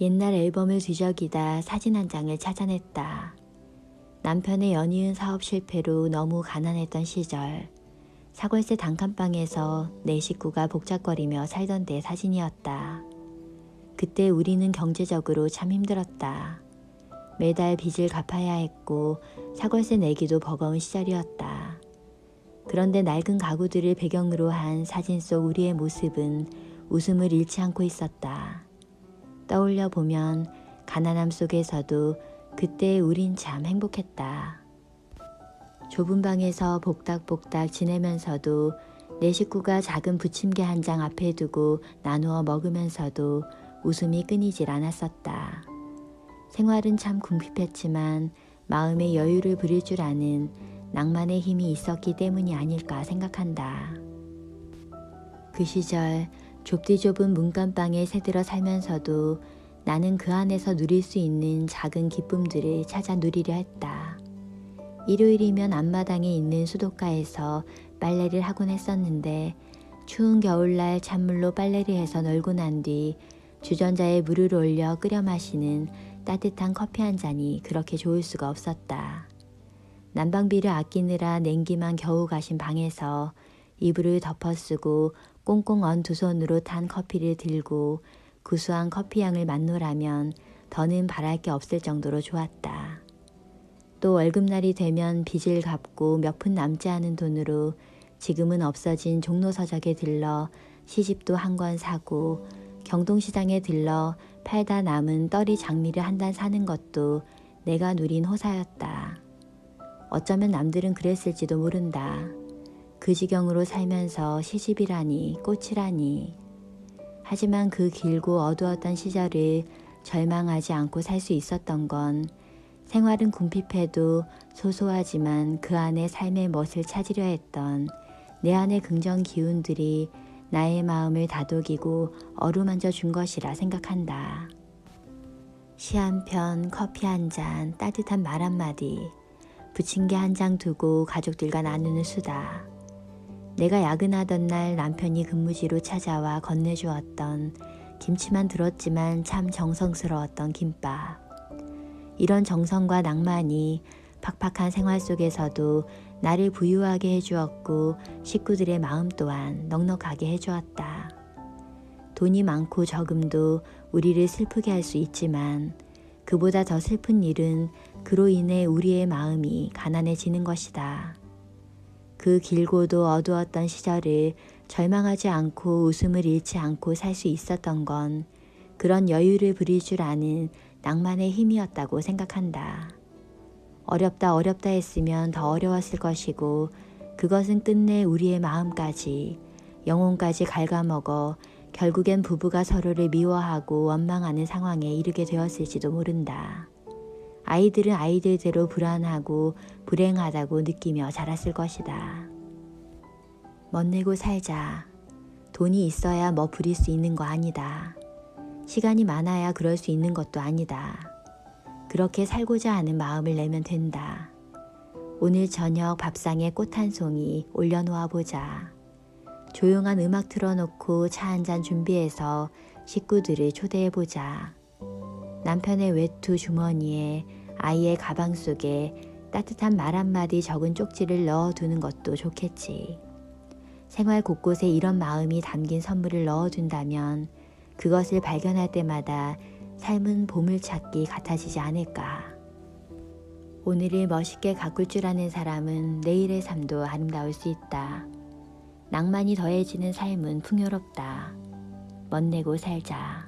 옛날 앨범을 뒤적이다 사진 한 장을 찾아냈다. 남편의 연이은 사업 실패로 너무 가난했던 시절, 사골세 단칸방에서 내 식구가 복잡거리며 살던 때 사진이었다. 그때 우리는 경제적으로 참 힘들었다. 매달 빚을 갚아야 했고 사골세 내기도 버거운 시절이었다. 그런데 낡은 가구들을 배경으로 한 사진 속 우리의 모습은 웃음을 잃지 않고 있었다. 떠올려 보면 가난함 속에서도 그때 우린 참 행복했다. 좁은 방에서 복닥복닥 지내면서도 내 식구가 작은 부침개 한 장 앞에 두고 나누어 먹으면서도 웃음이 끊이질 않았었다. 생활은 참 궁핍했지만 마음의 여유를 부릴 줄 아는 낭만의 힘이 있었기 때문이 아닐까 생각한다. 그 시절 좁디 좁은 문간방에 새들어 살면서도 나는 그 안에서 누릴 수 있는 작은 기쁨들을 찾아 누리려 했다. 일요일이면 앞마당에 있는 수도가에서 빨래를 하곤 했었는데 추운 겨울날 찬물로 빨래를 해서 널고 난 뒤 주전자에 물을 올려 끓여 마시는 따뜻한 커피 한 잔이 그렇게 좋을 수가 없었다. 난방비를 아끼느라 냉기만 겨우 가신 방에서 이불을 덮어 쓰고 꽁꽁 언 두 손으로 탄 커피를 들고 구수한 커피향을 맡노라면 더는 바랄 게 없을 정도로 좋았다. 또 월급날이 되면 빚을 갚고 몇 푼 남지 않은 돈으로 지금은 없어진 종로서적에 들러 시집도 한 권 사고 경동시장에 들러 팔다 남은 떨이 장미를 한 단 사는 것도 내가 누린 호사였다. 어쩌면 남들은 그랬을지도 모른다. 그 지경으로 살면서 시집이라니 꽃이라니. 하지만 그 길고 어두웠던 시절을 절망하지 않고 살 수 있었던 건 생활은 궁핍해도 소소하지만 그 안에 삶의 멋을 찾으려 했던 내 안의 긍정 기운들이 나의 마음을 다독이고 어루만져 준 것이라 생각한다. 시 한 편, 커피 한 잔, 따뜻한 말 한마디, 부침개 한 장 두고 가족들과 나누는 수다. 내가 야근하던 날 남편이 근무지로 찾아와 건네주었던 김치만 들었지만 참 정성스러웠던 김밥. 이런 정성과 낭만이 팍팍한 생활 속에서도 나를 부유하게 해주었고 식구들의 마음 또한 넉넉하게 해주었다. 돈이 많고 적음도 우리를 슬프게 할 수 있지만 그보다 더 슬픈 일은 그로 인해 우리의 마음이 가난해지는 것이다. 그 길고도 어두웠던 시절을 절망하지 않고 웃음을 잃지 않고 살 수 있었던 건 그런 여유를 부릴 줄 아는 낭만의 힘이었다고 생각한다. 어렵다 어렵다 했으면 더 어려웠을 것이고 그것은 끝내 우리의 마음까지 영혼까지 갉아먹어 결국엔 부부가 서로를 미워하고 원망하는 상황에 이르게 되었을지도 모른다. 아이들은 아이들대로 불안하고 불행하다고 느끼며 자랐을 것이다. 멋내고 살자. 돈이 있어야 뭐 부릴 수 있는 거 아니다. 시간이 많아야 그럴 수 있는 것도 아니다. 그렇게 살고자 하는 마음을 내면 된다. 오늘 저녁 밥상에 꽃 한 송이 올려놓아 보자. 조용한 음악 틀어놓고 차 한 잔 준비해서 식구들을 초대해 보자. 남편의 외투 주머니에 아이의 가방 속에 따뜻한 말 한마디 적은 쪽지를 넣어두는 것도 좋겠지. 생활 곳곳에 이런 마음이 담긴 선물을 넣어둔다면 그것을 발견할 때마다 삶은 보물찾기 같아지지 않을까. 오늘을 멋있게 가꿀 줄 아는 사람은 내일의 삶도 아름다울 수 있다. 낭만이 더해지는 삶은 풍요롭다. 멋내고 살자.